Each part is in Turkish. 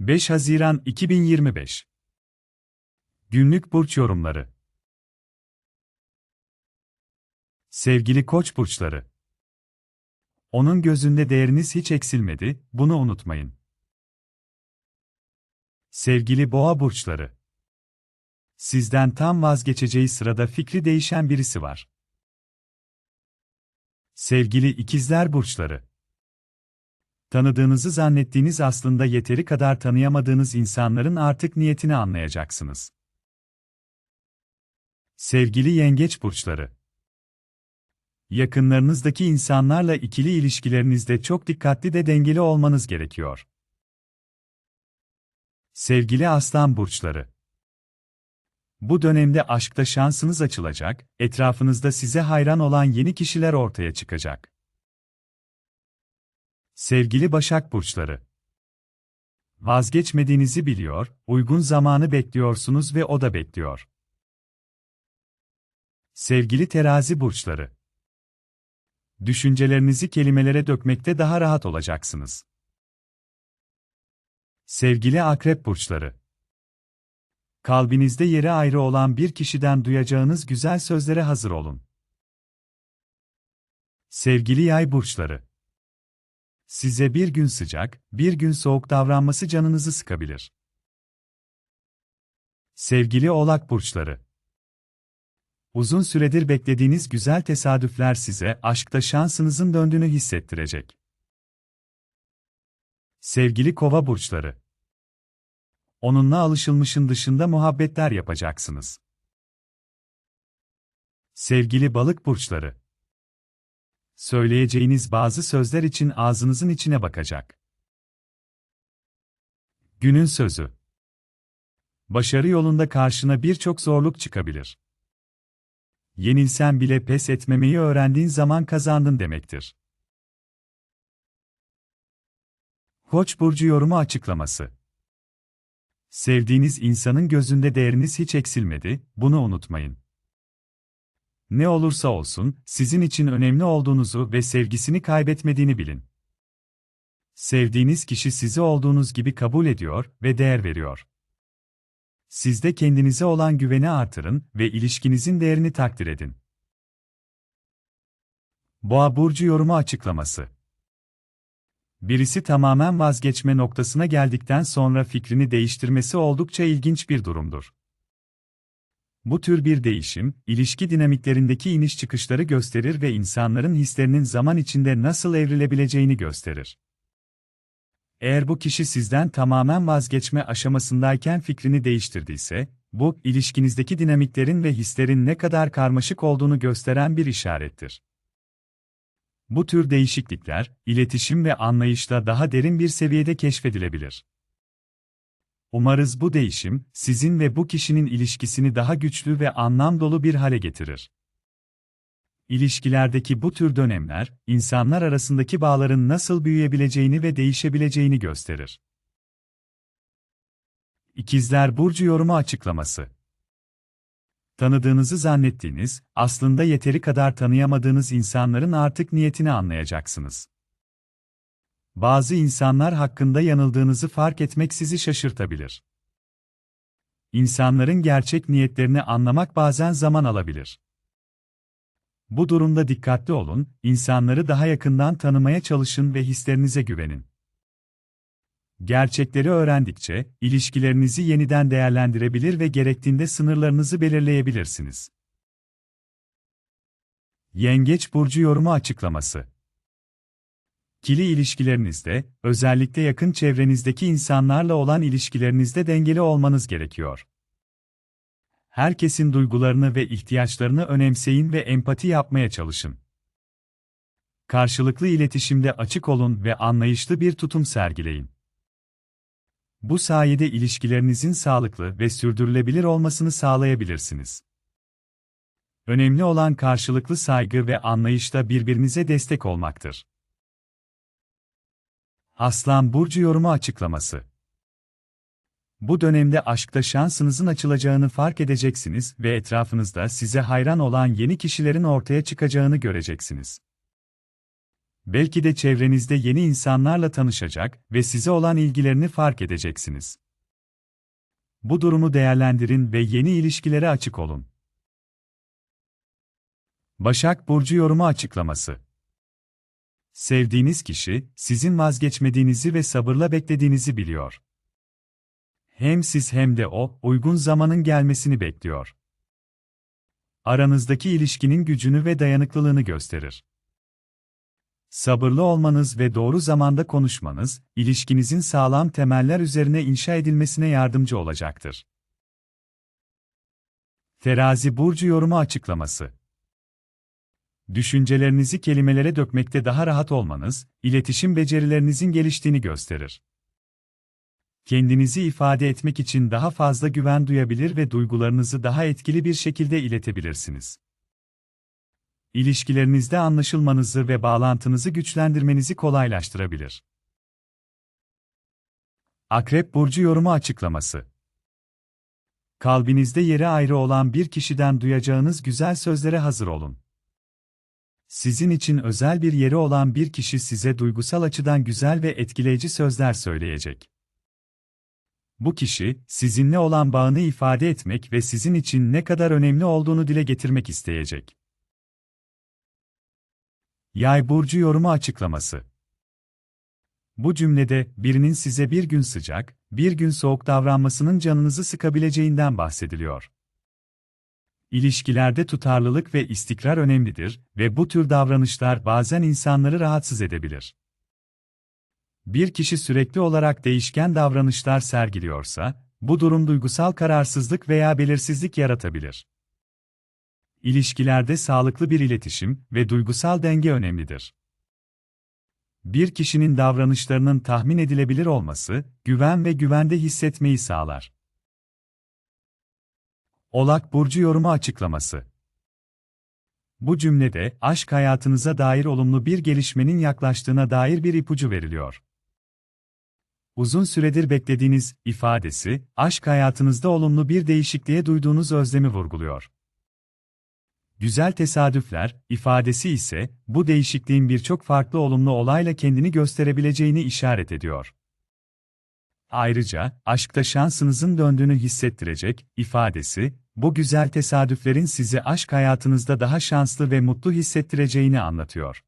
5 Haziran 2025 Günlük burç yorumları. Sevgili Koç burçları. Onun gözünde değeriniz hiç eksilmedi, bunu unutmayın. Sevgili Boğa burçları. Sizden tam vazgeçeceği sırada fikri değişen birisi var. Sevgili İkizler burçları Tanıdığınızı zannettiğiniz aslında yeteri kadar tanıyamadığınız insanların artık niyetini anlayacaksınız. Sevgili yengeç burçları. Yakınlarınızdaki insanlarla ikili ilişkilerinizde çok dikkatli de dengeli olmanız gerekiyor. Sevgili aslan burçları. Bu dönemde aşkta şansınız açılacak, etrafınızda size hayran olan yeni kişiler ortaya çıkacak. Sevgili Başak Burçları Vazgeçmediğinizi biliyor, uygun zamanı bekliyorsunuz ve o da bekliyor. Sevgili Terazi Burçları Düşüncelerinizi kelimelere dökmekte daha rahat olacaksınız. Sevgili Akrep Burçları Kalbinizde yeri ayrı olan bir kişiden duyacağınız güzel sözlere hazır olun. Sevgili Yay Burçları Size bir gün sıcak, bir gün soğuk davranması canınızı sıkabilir. Sevgili Oğlak burçları. Uzun süredir beklediğiniz güzel tesadüfler size aşkta şansınızın döndüğünü hissettirecek. Sevgili Kova burçları. Onunla alışılmışın dışında muhabbetler yapacaksınız. Sevgili Balık burçları. Söyleyeceğiniz bazı sözler için ağzınızın içine bakacak. Günün sözü. Başarı yolunda karşına birçok zorluk çıkabilir. Yenilsen bile pes etmemeyi öğrendiğin zaman kazandın demektir. Koç burcu yorumu açıklaması. Sevdiğiniz insanın gözünde değeriniz hiç eksilmedi, bunu unutmayın. Ne olursa olsun, sizin için önemli olduğunuzu ve sevgisini kaybetmediğini bilin. Sevdiğiniz kişi sizi olduğunuz gibi kabul ediyor ve değer veriyor. Siz de kendinize olan güveni artırın ve ilişkinizin değerini takdir edin. Boğa burcu yorumu açıklaması. Birisi tamamen vazgeçme noktasına geldikten sonra fikrini değiştirmesi oldukça ilginç bir durumdur. Bu tür bir değişim, ilişki dinamiklerindeki iniş çıkışları gösterir ve insanların hislerinin zaman içinde nasıl evrilebileceğini gösterir. Eğer bu kişi sizden tamamen vazgeçme aşamasındayken fikrini değiştirdiyse, bu, ilişkinizdeki dinamiklerin ve hislerin ne kadar karmaşık olduğunu gösteren bir işarettir. Bu tür değişiklikler, iletişim ve anlayışla daha derin bir seviyede keşfedilebilir. Umarız bu değişim, sizin ve bu kişinin ilişkisini daha güçlü ve anlam dolu bir hale getirir. İlişkilerdeki bu tür dönemler, insanlar arasındaki bağların nasıl büyüyebileceğini ve değişebileceğini gösterir. İkizler Burcu yorumu açıklaması Tanıdığınızı zannettiğiniz, aslında yeteri kadar tanıyamadığınız insanların artık niyetini anlayacaksınız. Bazı insanlar hakkında yanıldığınızı fark etmek sizi şaşırtabilir. İnsanların gerçek niyetlerini anlamak bazen zaman alabilir. Bu durumda dikkatli olun, insanları daha yakından tanımaya çalışın ve hislerinize güvenin. Gerçekleri öğrendikçe, ilişkilerinizi yeniden değerlendirebilir ve gerektiğinde sınırlarınızı belirleyebilirsiniz. Yengeç Burcu Yorumu Açıklaması İkili ilişkilerinizde, özellikle yakın çevrenizdeki insanlarla olan ilişkilerinizde dengeli olmanız gerekiyor. Herkesin duygularını ve ihtiyaçlarını önemseyin ve empati yapmaya çalışın. Karşılıklı iletişimde açık olun ve anlayışlı bir tutum sergileyin. Bu sayede ilişkilerinizin sağlıklı ve sürdürülebilir olmasını sağlayabilirsiniz. Önemli olan karşılıklı saygı ve anlayışta birbirinize destek olmaktır. Aslan Burcu yorumu açıklaması. Bu dönemde aşkta şansınızın açılacağını fark edeceksiniz ve etrafınızda size hayran olan yeni kişilerin ortaya çıkacağını göreceksiniz. Belki de çevrenizde yeni insanlarla tanışacak ve size olan ilgilerini fark edeceksiniz. Bu durumu değerlendirin ve yeni ilişkilere açık olun. Başak Burcu yorumu açıklaması Sevdiğiniz kişi, sizin vazgeçmediğinizi ve sabırla beklediğinizi biliyor. Hem siz hem de o, uygun zamanın gelmesini bekliyor. Aranızdaki ilişkinin gücünü ve dayanıklılığını gösterir. Sabırlı olmanız ve doğru zamanda konuşmanız, ilişkinizin sağlam temeller üzerine inşa edilmesine yardımcı olacaktır. Terazi burcu yorumu açıklaması Düşüncelerinizi kelimelere dökmekte daha rahat olmanız, iletişim becerilerinizin geliştiğini gösterir. Kendinizi ifade etmek için daha fazla güven duyabilir ve duygularınızı daha etkili bir şekilde iletebilirsiniz. İlişkilerinizde anlaşılmanızı ve bağlantınızı güçlendirmenizi kolaylaştırabilir. Akrep burcu yorumu açıklaması Kalbinizde yeri ayrı olan bir kişiden duyacağınız güzel sözlere hazır olun. Sizin için özel bir yeri olan bir kişi size duygusal açıdan güzel ve etkileyici sözler söyleyecek. Bu kişi, sizinle olan bağını ifade etmek ve sizin için ne kadar önemli olduğunu dile getirmek isteyecek. Yay burcu yorumu açıklaması. Bu cümlede birinin size bir gün sıcak, bir gün soğuk davranmasının canınızı sıkabileceğinden bahsediliyor. İlişkilerde tutarlılık ve istikrar önemlidir ve bu tür davranışlar bazen insanları rahatsız edebilir. Bir kişi sürekli olarak değişken davranışlar sergiliyorsa, bu durum duygusal kararsızlık veya belirsizlik yaratabilir. İlişkilerde sağlıklı bir iletişim ve duygusal denge önemlidir. Bir kişinin davranışlarının tahmin edilebilir olması, güven ve güvende hissetmeyi sağlar. Olak Burcu yorumu açıklaması Bu cümlede, aşk hayatınıza dair olumlu bir gelişmenin yaklaştığına dair bir ipucu veriliyor. Uzun süredir beklediğiniz ifadesi, aşk hayatınızda olumlu bir değişikliğe duyduğunuz özlemi vurguluyor. Güzel tesadüfler, ifadesi ise, bu değişikliğin birçok farklı olumlu olayla kendini gösterebileceğini işaret ediyor. Ayrıca, aşkta şansınızın döndüğünü hissettirecek, ifadesi, bu güzel tesadüflerin sizi aşk hayatınızda daha şanslı ve mutlu hissettireceğini anlatıyor.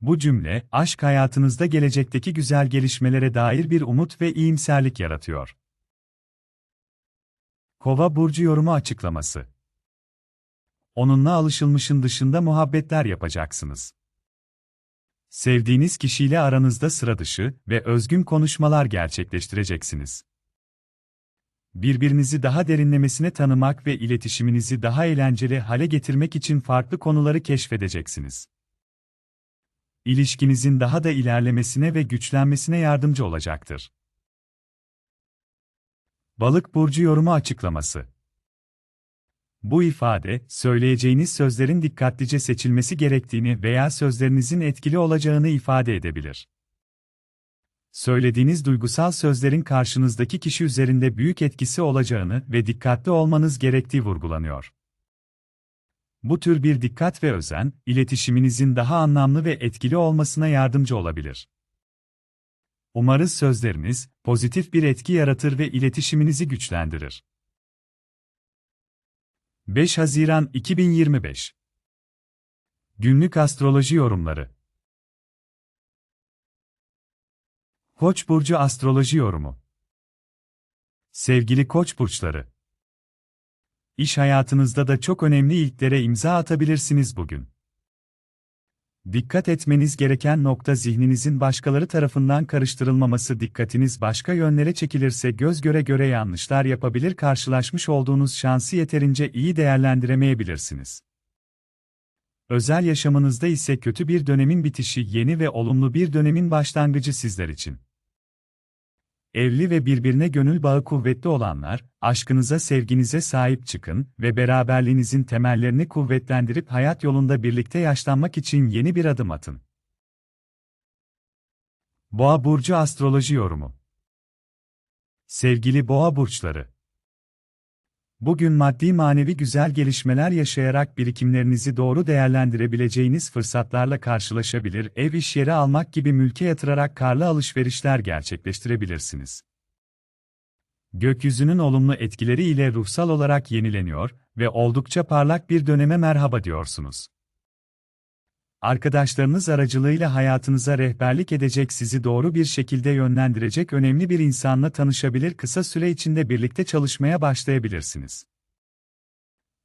Bu cümle, aşk hayatınızda gelecekteki güzel gelişmelere dair bir umut ve iyimserlik yaratıyor. Kova burcu yorumu açıklaması. Onunla alışılmışın dışında muhabbetler yapacaksınız. Sevdiğiniz kişiyle aranızda sıra dışı ve özgün konuşmalar gerçekleştireceksiniz. Birbirinizi daha derinlemesine tanımak ve iletişiminizi daha eğlenceli hale getirmek için farklı konuları keşfedeceksiniz. İlişkinizin daha da ilerlemesine ve güçlenmesine yardımcı olacaktır. Balık burcu yorumu açıklaması bu ifade, söyleyeceğiniz sözlerin dikkatlice seçilmesi gerektiğini veya sözlerinizin etkili olacağını ifade edebilir. Söylediğiniz duygusal sözlerin karşınızdaki kişi üzerinde büyük etkisi olacağını ve dikkatli olmanız gerektiği vurgulanıyor. Bu tür bir dikkat ve özen, iletişiminizin daha anlamlı ve etkili olmasına yardımcı olabilir. Umarız sözleriniz, pozitif bir etki yaratır ve iletişiminizi güçlendirir. 5 Haziran 2025 Günlük Astroloji Yorumları Koç burcu astroloji yorumu. Sevgili Koç burçları. İş hayatınızda da çok önemli ilklere imza atabilirsiniz bugün. Dikkat etmeniz gereken nokta zihninizin başkaları tarafından karıştırılmaması dikkatiniz başka yönlere çekilirse göz göre göre yanlışlar yapabilir karşılaşmış olduğunuz şansı yeterince iyi değerlendiremeyebilirsiniz. Özel yaşamınızda ise kötü bir dönemin bitişi yeni ve olumlu bir dönemin başlangıcı sizler için. Evli ve birbirine gönül bağı kuvvetli olanlar, aşkınıza sevginize sahip çıkın ve beraberliğinizin temellerini kuvvetlendirip hayat yolunda birlikte yaşlanmak için yeni bir adım atın. Boğa Burcu Astroloji Yorumu Sevgili Boğa Burçları Bugün maddi manevi güzel gelişmeler yaşayarak birikimlerinizi doğru değerlendirebileceğiniz fırsatlarla karşılaşabilir, ev iş yeri almak gibi mülke yatırarak karlı alışverişler gerçekleştirebilirsiniz. Gökyüzünün olumlu etkileri ile ruhsal olarak yenileniyor ve oldukça parlak bir döneme merhaba diyorsunuz. Arkadaşlarınız aracılığıyla hayatınıza rehberlik edecek sizi doğru bir şekilde yönlendirecek önemli bir insanla tanışabilir kısa süre içinde birlikte çalışmaya başlayabilirsiniz.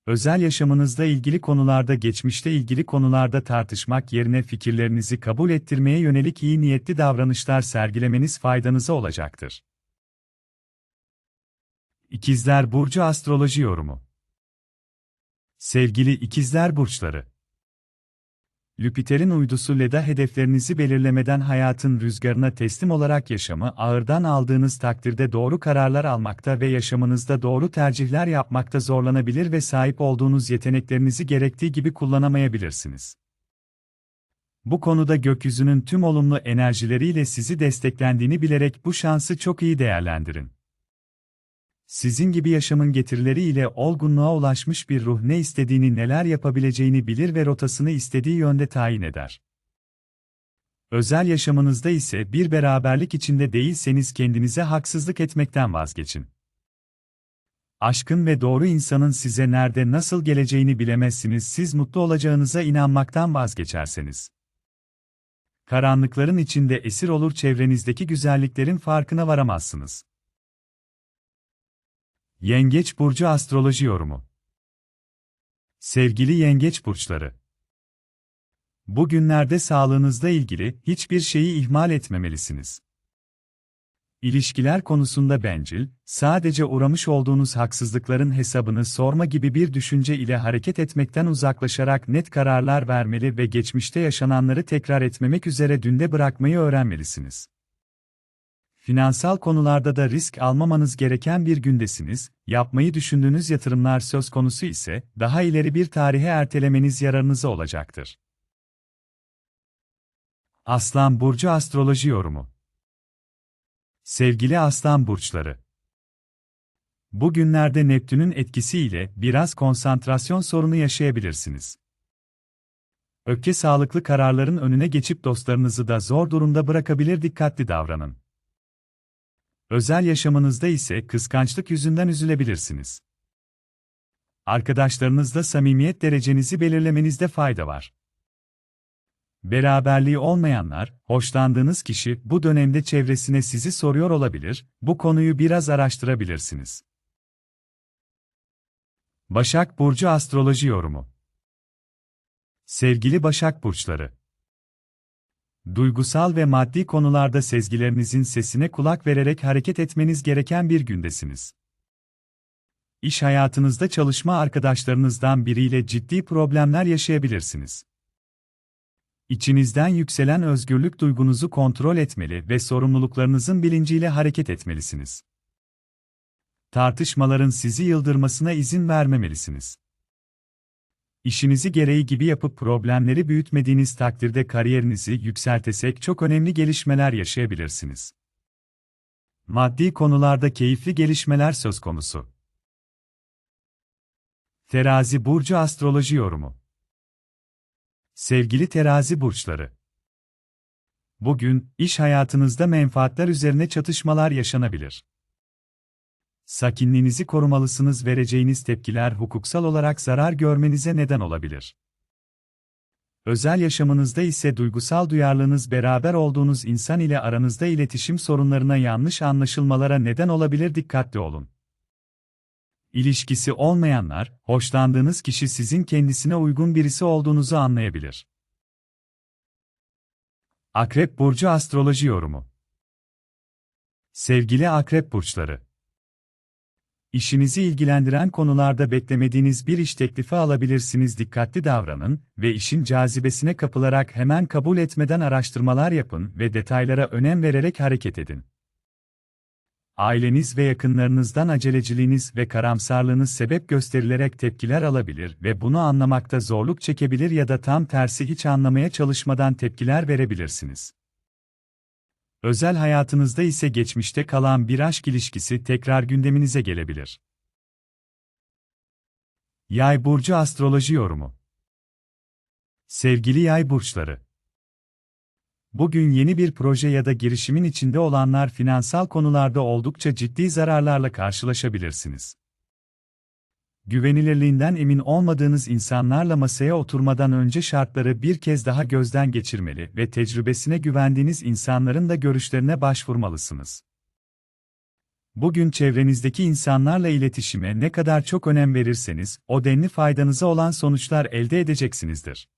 Özel yaşamınızla ilgili konularda geçmişte ilgili konularda tartışmak yerine fikirlerinizi kabul ettirmeye yönelik iyi niyetli davranışlar sergilemeniz faydanıza olacaktır. İkizler Burcu Astroloji Yorumu Sevgili İkizler Burçları Jüpiter'in uydusu Leda hedeflerinizi belirlemeden hayatın rüzgarına teslim olarak yaşamı ağırdan aldığınız takdirde doğru kararlar almakta ve yaşamınızda doğru tercihler yapmakta zorlanabilir ve sahip olduğunuz yeteneklerinizi gerektiği gibi kullanamayabilirsiniz. Bu konuda gökyüzünün tüm olumlu enerjileriyle sizi desteklendiğini bilerek bu şansı çok iyi değerlendirin. Sizin gibi yaşamın getirileriyle olgunluğa ulaşmış bir ruh ne istediğini neler yapabileceğini bilir ve rotasını istediği yönde tayin eder. Özel yaşamınızda ise bir beraberlik içinde değilseniz kendinize haksızlık etmekten vazgeçin. Aşkın ve doğru insanın size nerede nasıl geleceğini bilemezsiniz siz mutlu olacağınıza inanmaktan vazgeçerseniz. Karanlıkların içinde esir olur çevrenizdeki güzelliklerin farkına varamazsınız. Yengeç burcu astroloji yorumu. Sevgili yengeç burçları. Bugünlerde sağlığınızla ilgili hiçbir şeyi ihmal etmemelisiniz. İlişkiler konusunda bencil, sadece uğramış olduğunuz haksızlıkların hesabını sorma gibi bir düşünce ile hareket etmekten uzaklaşarak net kararlar vermeli ve geçmişte yaşananları tekrar etmemek üzere dünde bırakmayı öğrenmelisiniz. Finansal konularda da risk almamanız gereken bir gündesiniz, yapmayı düşündüğünüz yatırımlar söz konusu ise, daha ileri bir tarihe ertelemeniz yararınıza olacaktır. Aslan Burcu Astroloji Yorumu Sevgili Aslan Burçları Bugünlerde Neptün'ün etkisiyle biraz konsantrasyon sorunu yaşayabilirsiniz. Öfke sağlıklı kararların önüne geçip dostlarınızı da zor durumda bırakabilir dikkatli davranın. Özel yaşamınızda ise kıskançlık yüzünden üzülebilirsiniz. Arkadaşlarınızla samimiyet derecenizi belirlemenizde fayda var. Beraberliği olmayanlar, hoşlandığınız kişi bu dönemde çevresine sizi soruyor olabilir, bu konuyu biraz araştırabilirsiniz. Başak Burcu Astroloji Yorumu Sevgili Başak Burçları Duygusal ve maddi konularda sezgilerinizin sesine kulak vererek hareket etmeniz gereken bir gündesiniz. İş hayatınızda çalışma arkadaşlarınızdan biriyle ciddi problemler yaşayabilirsiniz. İçinizden yükselen özgürlük duygunuzu kontrol etmeli ve sorumluluklarınızın bilinciyle hareket etmelisiniz. Tartışmaların sizi yıldırmasına izin vermemelisiniz. İşinizi gereği gibi yapıp problemleri büyütmediğiniz takdirde kariyerinizi yükseltesek çok önemli gelişmeler yaşayabilirsiniz. Maddi konularda keyifli gelişmeler söz konusu. Terazi burcu astroloji yorumu. Sevgili terazi burçları. Bugün iş hayatınızda menfaatler üzerine çatışmalar yaşanabilir. Sakinliğinizi korumalısınız vereceğiniz tepkiler hukuksal olarak zarar görmenize neden olabilir. Özel yaşamınızda ise duygusal duyarlılığınız beraber olduğunuz insan ile aranızda iletişim sorunlarına yanlış anlaşılmalara neden olabilir dikkatli olun. İlişkisi olmayanlar, hoşlandığınız kişi sizin kendisine uygun birisi olduğunuzu anlayabilir. Akrep Burcu Astroloji Yorumu Sevgili Akrep Burçları İşinizi ilgilendiren konularda beklemediğiniz bir iş teklifi alabilirsiniz. Dikkatli davranın ve işin cazibesine kapılarak hemen kabul etmeden araştırmalar yapın ve detaylara önem vererek hareket edin. Aileniz ve yakınlarınızdan aceleciliğiniz ve karamsarlığınız sebep gösterilerek tepkiler alabilir ve bunu anlamakta zorluk çekebilir ya da tam tersi hiç anlamaya çalışmadan tepkiler verebilirsiniz. Özel hayatınızda ise geçmişte kalan bir aşk ilişkisi tekrar gündeminize gelebilir. Yay burcu astroloji yorumu. Sevgili yay burçları. Bugün yeni bir proje ya da girişimin içinde olanlar finansal konularda oldukça ciddi zararlarla karşılaşabilirsiniz. Güvenilirliğinden emin olmadığınız insanlarla masaya oturmadan önce şartları bir kez daha gözden geçirmeli ve tecrübesine güvendiğiniz insanların da görüşlerine başvurmalısınız. Bugün çevrenizdeki insanlarla iletişime ne kadar çok önem verirseniz, o denli faydanıza olan sonuçlar elde edeceksinizdir.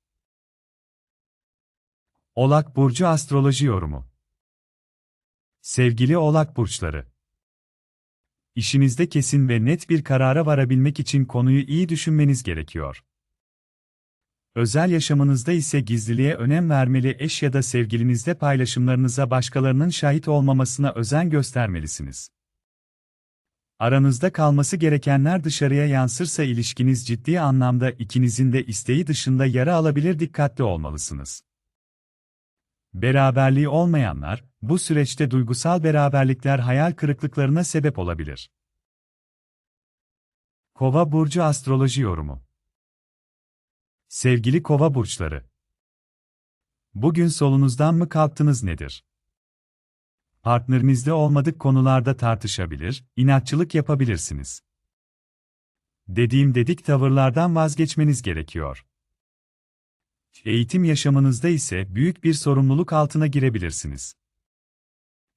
Oğlak Burcu Astroloji Yorumu Sevgili Oğlak Burçları İşinizde kesin ve net bir karara varabilmek için konuyu iyi düşünmeniz gerekiyor. Özel yaşamınızda ise gizliliğe önem vermeli eş ya da sevgilinizde paylaşımlarınıza başkalarının şahit olmamasına özen göstermelisiniz. Aranızda kalması gerekenler dışarıya yansırsa ilişkiniz ciddi anlamda ikinizin de isteği dışında yara alabilir dikkatli olmalısınız. Beraberliği olmayanlar, bu süreçte duygusal beraberlikler hayal kırıklıklarına sebep olabilir. Kova burcu astroloji yorumu. Sevgili Kova burçları. Bugün solunuzdan mı kalktınız nedir? Partnerinizle olmadık konularda tartışabilir, inatçılık yapabilirsiniz. Dediğim dedik tavırlardan vazgeçmeniz gerekiyor. Eğitim yaşamınızda ise büyük bir sorumluluk altına girebilirsiniz.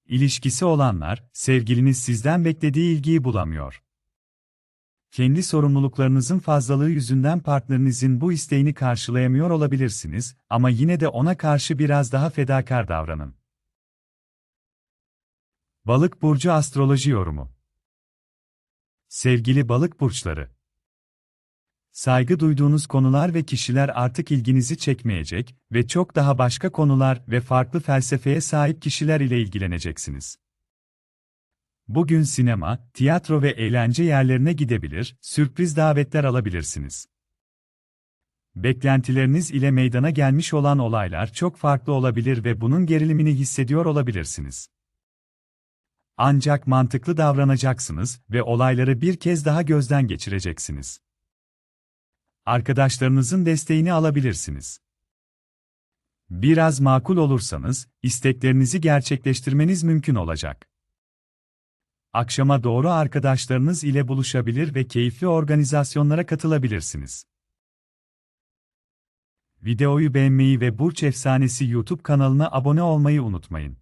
İlişkisi olanlar, sevgiliniz sizden beklediği ilgiyi bulamıyor. Kendi sorumluluklarınızın fazlalığı yüzünden partnerinizin bu isteğini karşılayamıyor olabilirsiniz ama yine de ona karşı biraz daha fedakar davranın. Balık burcu astroloji yorumu. Sevgili balık burçları, saygı duyduğunuz konular ve kişiler artık ilginizi çekmeyecek ve çok daha başka konular ve farklı felsefeye sahip kişiler ile ilgileneceksiniz. Bugün sinema, tiyatro ve eğlence yerlerine gidebilir, sürpriz davetler alabilirsiniz. Beklentileriniz ile meydana gelmiş olan olaylar çok farklı olabilir ve bunun gerilimini hissediyor olabilirsiniz. Ancak mantıklı davranacaksınız ve olayları bir kez daha gözden geçireceksiniz. Arkadaşlarınızın desteğini alabilirsiniz. Biraz makul olursanız, isteklerinizi gerçekleştirmeniz mümkün olacak. Akşama doğru arkadaşlarınız ile buluşabilir ve keyifli organizasyonlara katılabilirsiniz. Videoyu beğenmeyi ve Burç Efsanesi YouTube kanalına abone olmayı unutmayın.